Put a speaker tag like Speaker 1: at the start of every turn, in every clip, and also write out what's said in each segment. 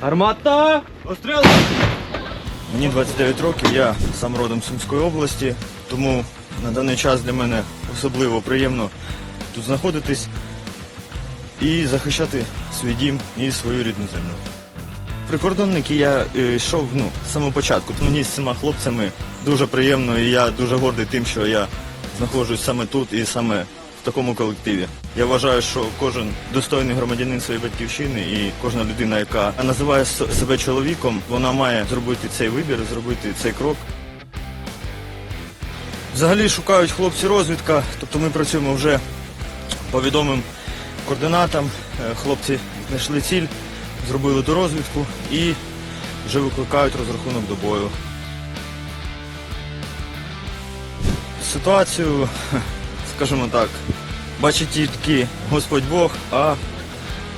Speaker 1: Гармата! Постріл!
Speaker 2: Мені 29 років, я сам родом Сумської області, тому на даний час для мене особливо приємно тут знаходитись і захищати свій дім і свою рідну землю. Прикордонники я е, йшов ну, з самого початку. Мені з цими хлопцями дуже приємно і я дуже гордий тим, що я знаходжусь саме тут і саме такому колективі. Я вважаю, що кожен достойний громадянин своєї батьківщини і кожна людина, яка називає себе чоловіком, вона має зробити цей вибір, зробити цей крок. Взагалі шукають хлопці розвідка, тобто ми працюємо вже по відомим координатам. Е, Хлопці знайшли ціль, зробили ту розвідку і вже викликають розрахунок до бою. Ситуацію, скажімо так, бачить тільки Господь Бог, а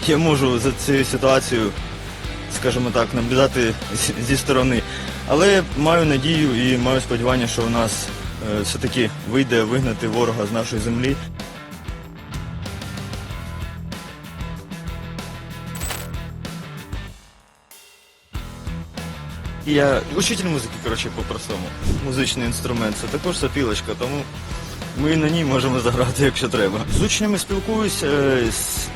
Speaker 2: я можу за цією ситуацією, скажімо так, наблюдати зі сторони. Але маю надію і маю сподівання, що у нас е, все-таки вийде вигнати ворога з нашої землі. Я учитель музики, коротше, по-простому. Музичний інструмент це також сопілочка, тому ми на ній можемо заграти, якщо треба. З учнями спілкуюсь, е,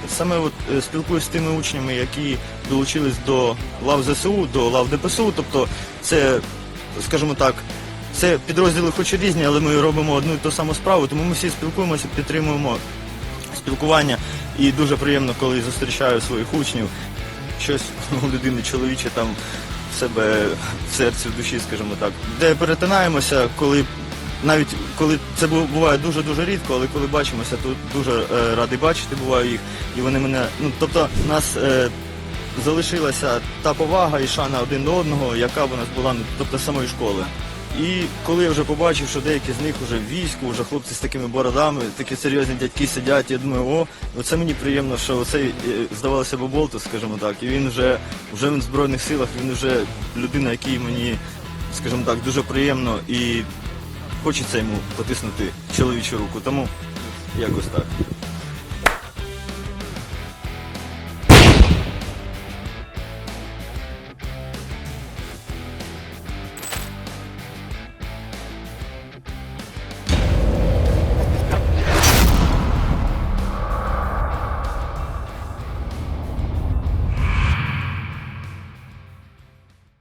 Speaker 2: саме от е, спілкуюсь з тими учнями, які долучились до лав ЗСУ, до лав ДПСУ. Тобто це, скажімо так, це підрозділи хоч і різні, але ми робимо одну і ту саму справу, тому ми всі спілкуємося, підтримуємо спілкування. І дуже приємно, коли зустрічаю своїх учнів. Щось у людини чоловіче там в себе в серці, в душі, скажімо так. Де перетинаємося, коли навіть коли це буває дуже дуже рідко, але коли бачимося, то дуже е, радий бачити буваю їх. І вони мене. Ну тобто, у нас е, залишилася та повага і шана один до одного, яка в нас була ну, тобто самої школи. І коли я вже побачив, що деякі з них вже в війську, вже хлопці з такими бородами, такі серйозні дядьки сидять, я думаю, о, оце мені приємно, що оцей, е, здавалося б, болтус, скажімо так, і він вже, вже в Збройних силах, він вже людина, якій мені, скажімо так, дуже приємно і хочеться йому потиснути чоловічу руку. Тому якось так.